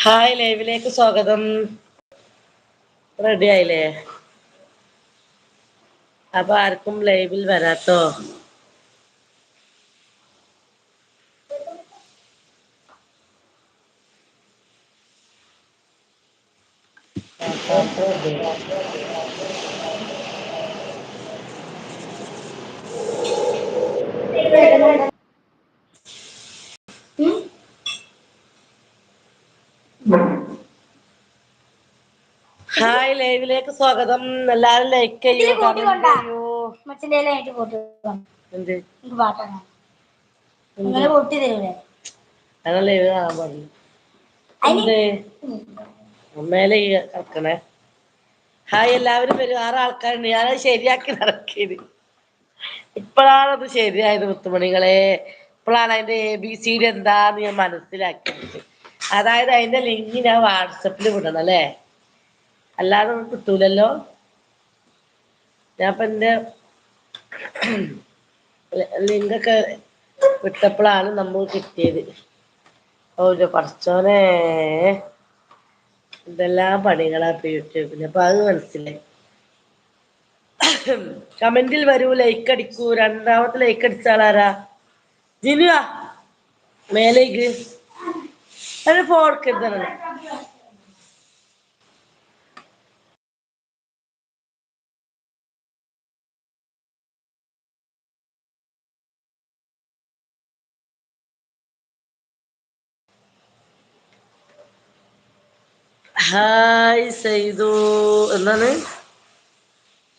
Hi ലൈവിലേക്ക് സ്വാഗതം. Ready ആയില്ലേ അപ്പൊ ആർക്കും ലൈവിൽ വരാട്ടോ ഹായ് ലൈവിലേക്ക് സ്വാഗതം. എല്ലാരും ലൈക്ക് ചെയ്യൂ ലൈവ് കാണാൻ പാടില്ല. എന്ത്? മേലെ കിടക്കണേ ഹായ് എല്ലാവരും വരും. ആറ് ആൾക്കാരുണ്ട് ഞാനത് ശരിയാക്കി നടക്കിയത് ഇപ്പോഴാണ് അത് ശരിയായത് മുത്തുമണികളെ. ഇപ്പോഴാണ് അതിന്റെ എ ബി സി ഡി എന്താന്ന് ഞാൻ മനസ്സിലാക്കിയത്. അതായത് അതിന്റെ ലിങ്ക് ഞാൻ വാട്സപ്പിൽ വിടണം അല്ലേ? അല്ലാതെ കിട്ടൂലല്ലോ. ഞാൻ എന്റെ ലിങ്കൊക്കെ വിട്ടപ്പോഴാണ് നമ്മൾ കിട്ടിയത്. ഓരോ പറച്ചോനെ. ഇതെല്ലാം പണികളാ ഇപ്പൊ യൂട്യൂബിൽ അപ്പൊ അത് മനസ്സിലായി. കമന്റിൽ വരൂ ലൈക്ക് അടിക്കൂ. രണ്ടാമത്തെ ലൈക്ക് അടിച്ചാളാരാ ജിനുവാ. മേലേക്ക്. അത് ഫോർക്കെടുത്തല്ലോ ഹായ് സൈദു എന്താണ്?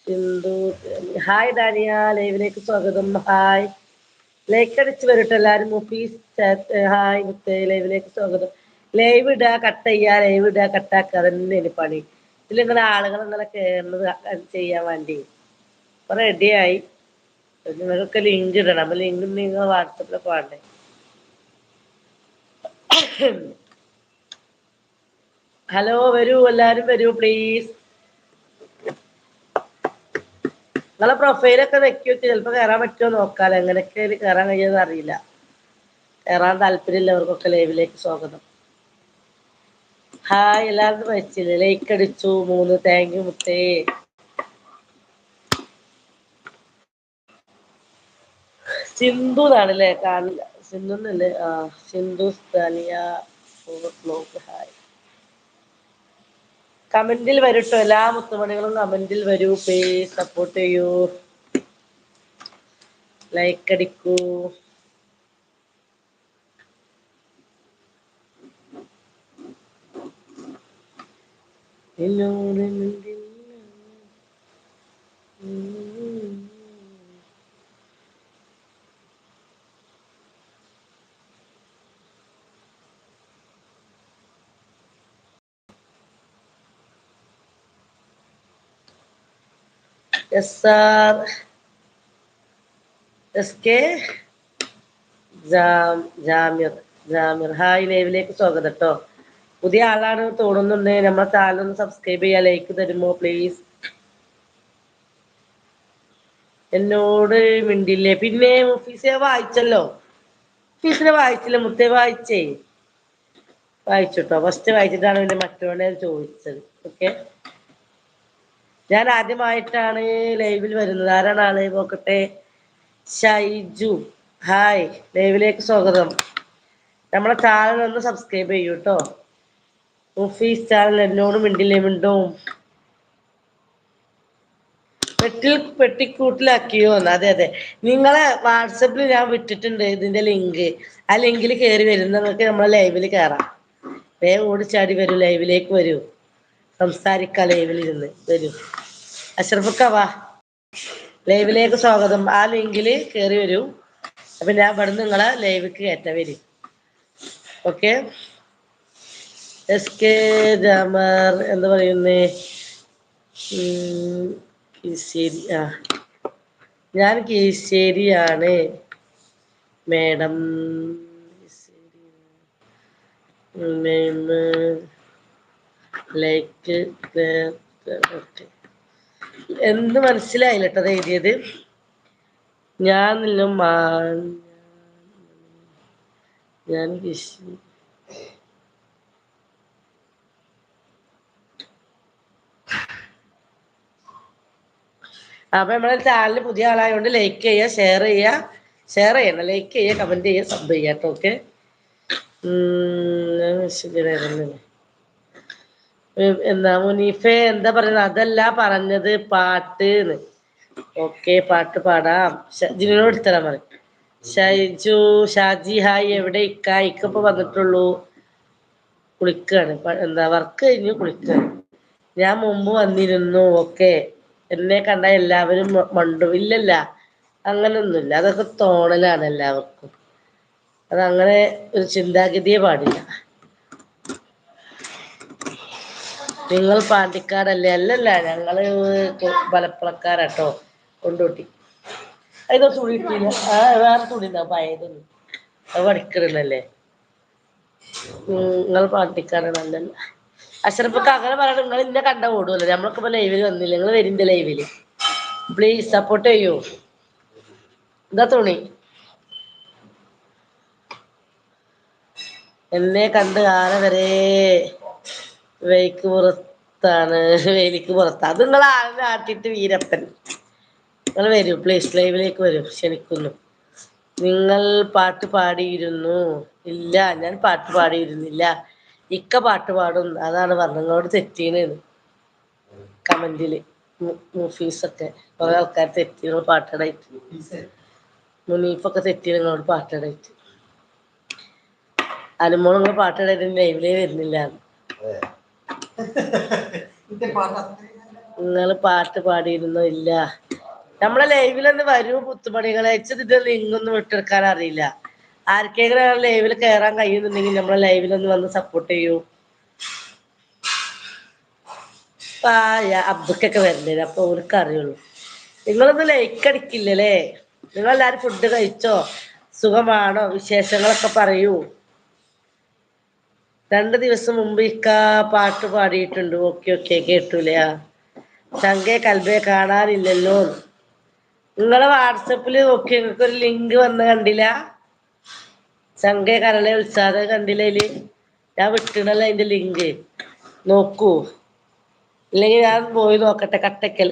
സിന്ധു. ഹായ് ഡാനിയ ലൈവിലേക്ക് സ്വാഗതം. ഹായ്. ലൈക്ക് അടിച്ച് വരട്ടെ എല്ലാരും. മുഫീസ് ഹായ് മുത്തേ. ലൈവിലേക്ക് സ്വാഗതം. ലൈവ് ഇടുക കട്ട് ചെയ്യുക ലൈവ് ഇടുക കട്ടാക്കുക അതന്നെയാണ് പണി. ഇതിലിങ്ങനെ ആളുകൾ ഇങ്ങനെ കയറുന്നത് ചെയ്യാൻ വേണ്ടി. അപ്പൊ റെഡിയായി നിങ്ങൾക്കൊക്കെ ലിങ്ക് ഇടണം. അപ്പൊ ലിങ്ക് നിങ്ങൾ വാട്സപ്പിലൊക്കെ വേണ്ടേ? ഹലോ വരൂ എല്ലാരും വരൂ പ്ലീസ് നിങ്ങളെ പ്രൊഫൈലൊക്കെ വെക്കി വെച്ച് ചിലപ്പോ കയറാൻ പറ്റുമോ നോക്കാലോ. എങ്ങനെയൊക്കെ അതിൽ കയറാൻ കഴിയുമെന്ന് അറിയില്ല. കയറാൻ താല്പര്യമില്ലവർക്കൊക്കെ ലൈവിലേക്ക് സ്വാഗതം. ഹായ് എല്ലാവരും വെച്ചില്ലേ ലൈക്ക് അടിച്ചു. മൂന്ന് താങ്ക് യു മുത്തേ. സിന്ധു എന്നാണല്ലേ കാണില്ല സിന്ധു എന്നല്ലേ? ആ സിന്ധു സ്ഥാനിയ ഹായ് കമന്റിൽ വരട്ടോ. എല്ലാ മുത്തുമണികളും കമന്റിൽ വരൂ. പ്ലീസ് സപ്പോർട്ട് ചെയ്യൂ. ലൈക്ക് അടിക്കൂ. എന്നോട് മിണ്ടില്ല. S R S K Jamir Jamir hi ലൈവിലേക്ക് സ്വാഗതം കേട്ടോ. പുതിയ ആളാണ് തോന്നുന്നുണ്ട്. നമ്മളെ ചാനൽ ഒന്ന് സബ്സ്ക്രൈബ് ചെയ്യാ ലൈക്ക് തരുമോ പ്ലീസ് എന്നോട് മിണ്ടില്ലേ? പിന്നെ മുഫീസിനെ വായിച്ചല്ലോ. മുഫീസിനെ വായിച്ചില്ല? മുത്തേ വായിച്ചേ? വായിച്ചു കേട്ടോ ഫസ്റ്റ് വായിച്ചിട്ടാണ് പിന്നെ മറ്റവനെ ചോദിച്ചത്. ഓക്കെ ഞാൻ ആദ്യമായിട്ടാണ് ലൈവിൽ വരുന്നത്. ആരാണ് ആൾ നോക്കട്ടെ? ഷൈജു. ഹായ്. ലൈവിലേക്ക് സ്വാഗതം. നമ്മളെ ചാനൽ ഒന്ന് സബ്സ്ക്രൈബ് ചെയ്യൂ കേട്ടോ ഓഫീസ് ചാനൽ എന്നോട് മിണ്ടില്ലേ? മിണ്ടും? പെട്ടിൽ പെട്ടിക്കൂട്ടിലാക്കിയോ? അതെ അതെ. നിങ്ങളെ വാട്സപ്പിൽ ഞാൻ വിട്ടിട്ടുണ്ട് ഇതിന്റെ ലിങ്ക് ആ ലിങ്കിൽ കയറി വരുന്നവർക്ക് നമ്മളെ ലൈവിൽ കയറാം വേഗം ഓടിച്ചാടി വരൂ ലൈവിലേക്ക് വരൂ. സംസാരിക്കാം ലൈവിൽ ഇരുന്ന് വരൂ. അഷ്റഫക്ക വാ. ലൈവിലേക്ക് സ്വാഗതം. ആ ലിങ്കിൽ കയറി വരൂ. അപ്പൊ ഞാൻ ഇവിടെ നിങ്ങളെ ലൈവിക്ക് കയറ്റ വരും. ഓക്കെ? എസ് കെ രാമർ എന്താ പറയുന്നേ? കീശ്ശേരി ആ. ഞാൻ കീശ്ശേരിയാണ് മേഡം ലൈക്ക് ഓക്കെ. എന്ത് മനസ്സിലായില്ല കേട്ടോ എഴുതിയത്? ഞാൻ ഞാൻ വിഷു അപ്പൊ നമ്മളെ ചാനൽ പുതിയ ആളായതുകൊണ്ട് ലൈക്ക് ചെയ്യുക ഷെയർ ചെയ്യുക ഷെയർ ചെയ്യണം ലൈക്ക് ചെയ്യുക കമന്റ് ചെയ്യുക സബ് ചെയ്യാട്ടോ ഓക്കെ വിഷുവിനായിരുന്നു എന്താ മുനീഫെ എന്താ പറയുന്നത് അതല്ല പറഞ്ഞത് പാട്ട് ഓക്കെ പാട്ട് പാടാം. ജിനോട് എടുത്തരാൻ പറയും ഷൈജു ഷാജി ഹായ് എവിടെ? ഇക്ക ഇക്ക വന്നിട്ടുള്ളൂ. കുളിക്കാണ്. എന്താ വർക്ക് കഴിഞ്ഞു കുളിക്കാണ്. ഞാൻ മുമ്പ് വന്നിരുന്നു. ഓക്കെ. എന്നെ കണ്ട എല്ലാവരും മണ്ടും. ഇല്ലല്ല. അങ്ങനൊന്നുമില്ല. അതൊക്കെ തോണലാണ് എല്ലാവർക്കും. അതങ്ങനെ ഒരു ചിന്താഗതിയെ പാടില്ല. നിങ്ങൾ പാണ്ടിക്കാടല്ലേ? അല്ലല്ല ഞങ്ങൾ കൊ- മലപ്പുറക്കാരാട്ടോ കൊണ്ടോട്ടി. അതിനോ തുണി ഇട്ടില്ല. ആ വേറെ തുണി പഴയതൊന്നും അത് പഠിക്കണല്ലേ നിങ്ങൾ പാണ്ടിക്കാരാണല്ലല്ല അഷറഫൊക്കെ അങ്ങനെ പറയണം നിങ്ങൾ ഇന്നെ കണ്ട ഓടുമല്ലോ നമ്മളൊക്കെ ഇപ്പൊ ലൈവിൽ വന്നില്ല? നിങ്ങൾ വരിന്റെ ലൈവിൽ? പ്ലീസ് സപ്പോർട്ട് ചെയ്യൂ. എന്താ തുണി. എന്നെ കണ്ട് ആന വെയ്ക്ക് പുറത്താണ്. വേലിക്ക് പുറത്ത്. അത് നിങ്ങൾ ആളെ ആട്ടിട്ട് വീരപ്പൻ. നിങ്ങൾ വരൂ. പ്ലീസ് ലൈവിലേക്ക് വരൂ. ക്ഷണിക്കുന്നു. നിങ്ങൾ പാട്ട് പാടിയിരുന്നു. ഇല്ല. ഞാൻ പാട്ട് പാടിയിരുന്നില്ല. ഇക്ക പാട്ട് പാടും. അതാണ് പറഞ്ഞത്. നിങ്ങളോട് തെറ്റീന്ന് കമന്റിൽ. മുഫീസൊക്കെ. കുറെ ആൾക്കാർ തെറ്റി നിങ്ങൾ പാട്ടടായിട്ട്. മുനീഫൊക്കെ തെറ്റി നിങ്ങളോട് പാട്ടടായിട്ട്. അനുമോൾ നിങ്ങൾ പാട്ടടായിട്ട് ലൈവിലേ വരുന്നില്ല. നിങ്ങൾ പാട്ട് പാടിയിരുന്നോ? ഇല്ല. നമ്മളെ ലൈവിലൊന്ന് വരൂ പുത്തുമണികളെ. അയച്ചതിന്റെ ലിങ്ക് ഒന്നും വിട്ടെടുക്കാൻ അറിയില്ല. ആർക്കെങ്കിലും ലൈവിൽ കയറാൻ കഴിയുന്നുണ്ടെങ്കിൽ നമ്മളെ ലൈവിലൊന്ന് വന്ന് സപ്പോർട്ട് ചെയ്യൂ. പായ അബ്ദുക്കൊക്കെ വരണ്ടേ അപ്പൊ ഓർക്ക് അറിയുള്ളൂ. നിങ്ങളൊന്നും ലൈക്ക് അടിക്കില്ലല്ലേ? നിങ്ങൾ എല്ലാരും ഫുഡ് കഴിച്ചോ? സുഖമാണോ? വിശേഷങ്ങളൊക്കെ പറയൂ. രണ്ട് ദിവസം മുമ്പ് ഇക്ക പാട്ട് പാടിയിട്ടുണ്ട്. Okay okay കേട്ടൂലേ? ചങ്കെ കൽബെ കാണാനില്ലല്ലോ. നിങ്ങളെ വാട്സപ്പിൽ ഓക്കെ നിങ്ങൾക്ക് ഒരു ലിങ്ക് വന്ന് കണ്ടില്ല? ചങ്കെ കരളെ ഉത്സാഹ കണ്ടില്ല ഞാൻ വിട്ടിടല്ല അതിന്റെ ലിങ്ക്. നോക്കൂ. ഇല്ലെങ്കിൽ ഞാൻ പോയി നോക്കട്ടെ കട്ടക്കൽ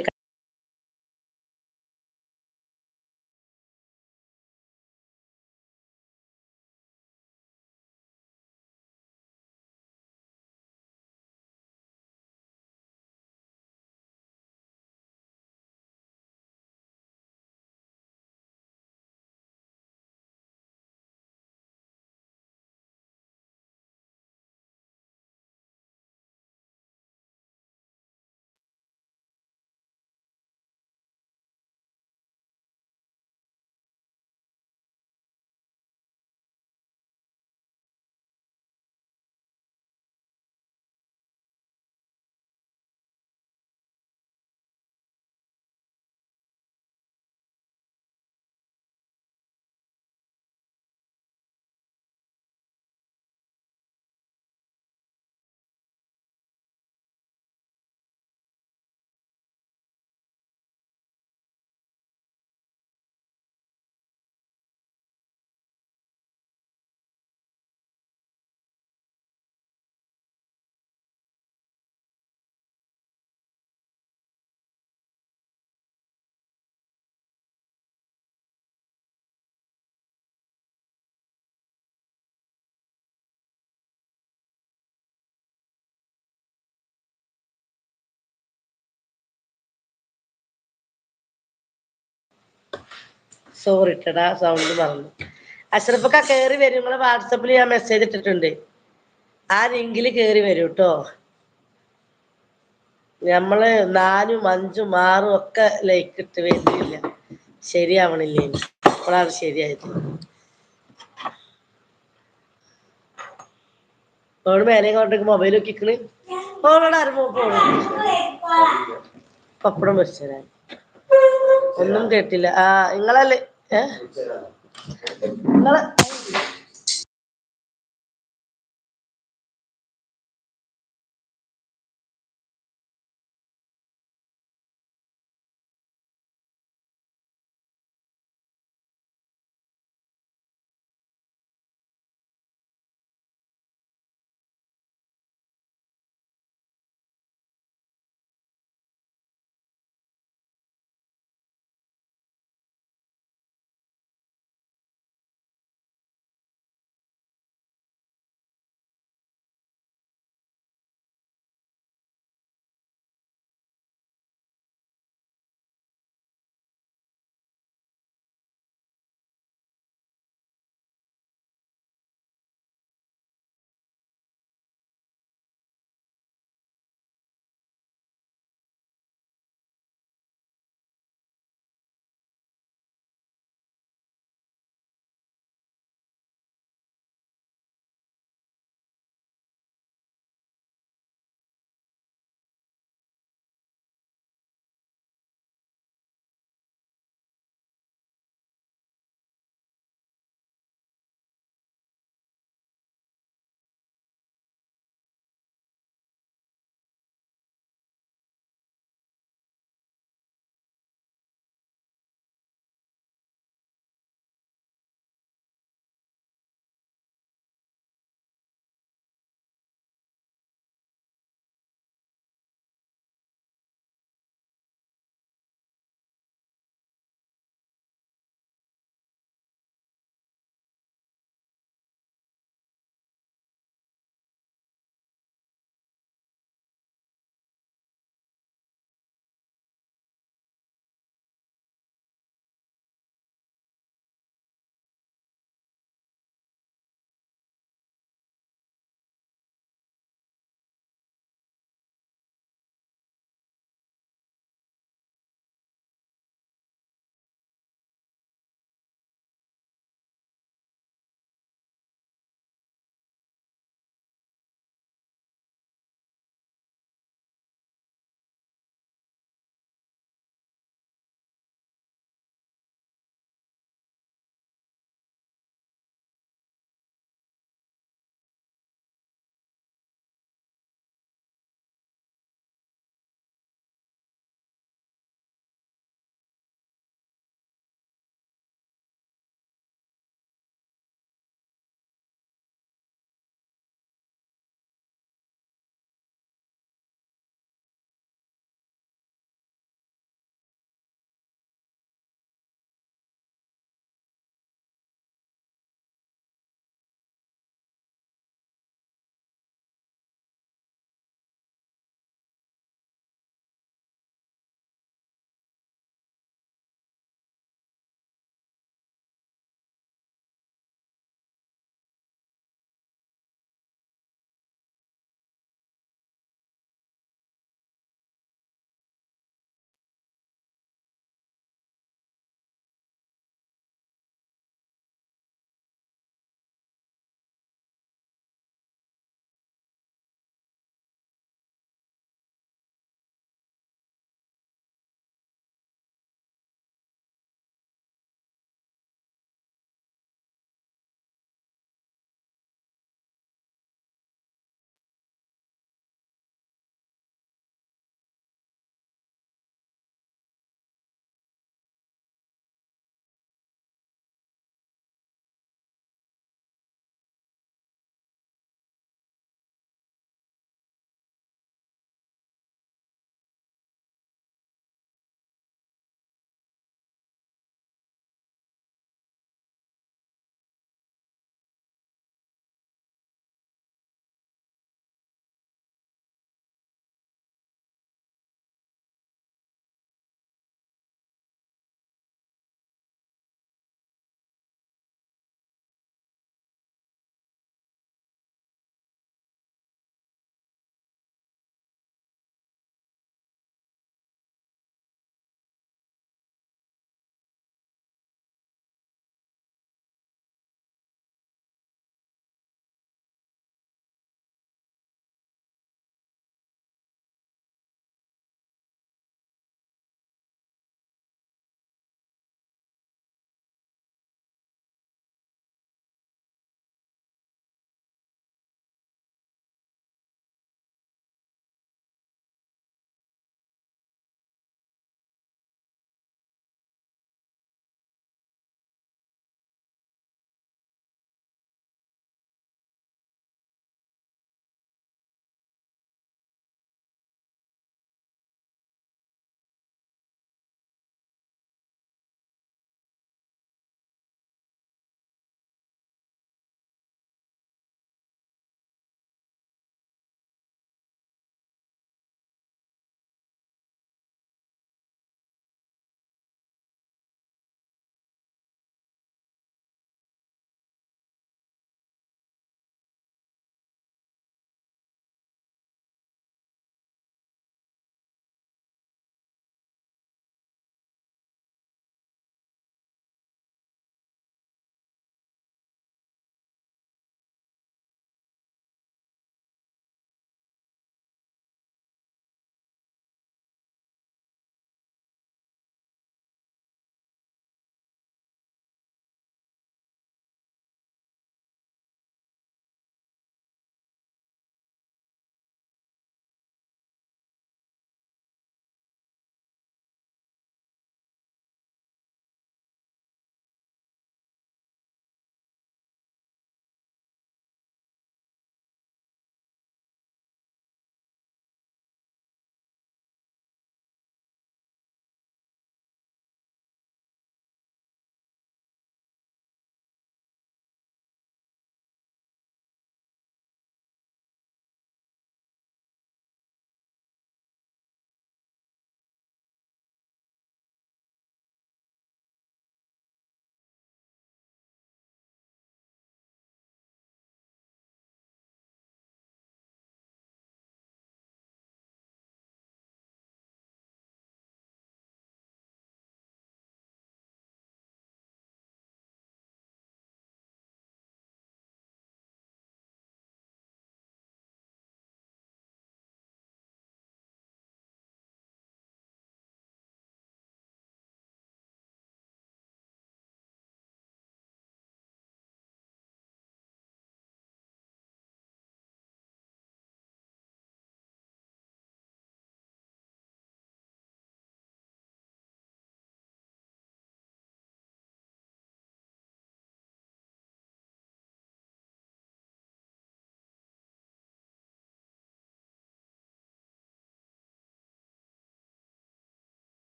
സോറി ഇട്ടടാ സൗണ്ട് മറന്നു. അഷ്റഫക്ക കയറി വരും നിങ്ങളെ വാട്സപ്പിൽ ഞാൻ മെസ്സേജ് ഇട്ടിട്ടുണ്ട്. ആ ലിങ്കിൽ കയറി വരും കേട്ടോ നമ്മൾ നാലും അഞ്ചും ആറും ഒക്കെ ലൈക്ക് ഇട്ട് വരുന്നില്ല. ശരിയാവണില്ലേ അപ്പോഴാണ് ശരിയായത്. ഓൾ മേലെ കൊണ്ടേക്ക് മൊബൈൽ നോക്കിക്കണ്. ഓളോട് ആരും പപ്പടം പപ്പടം വെച്ചരാൻ ഒന്നും കേട്ടില്ല. ആ നിങ്ങളല്ലേ? ഏ? നിങ്ങളെ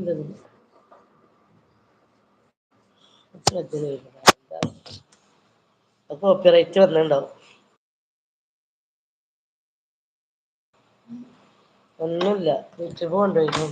ഇതിൽ. കോപ്പിറൈറ്റ് വന്നിട്ടുണ്ടാവും. ഒന്നുമില്ല. യൂട്യൂബ് കൊണ്ടുപോയിരുന്നു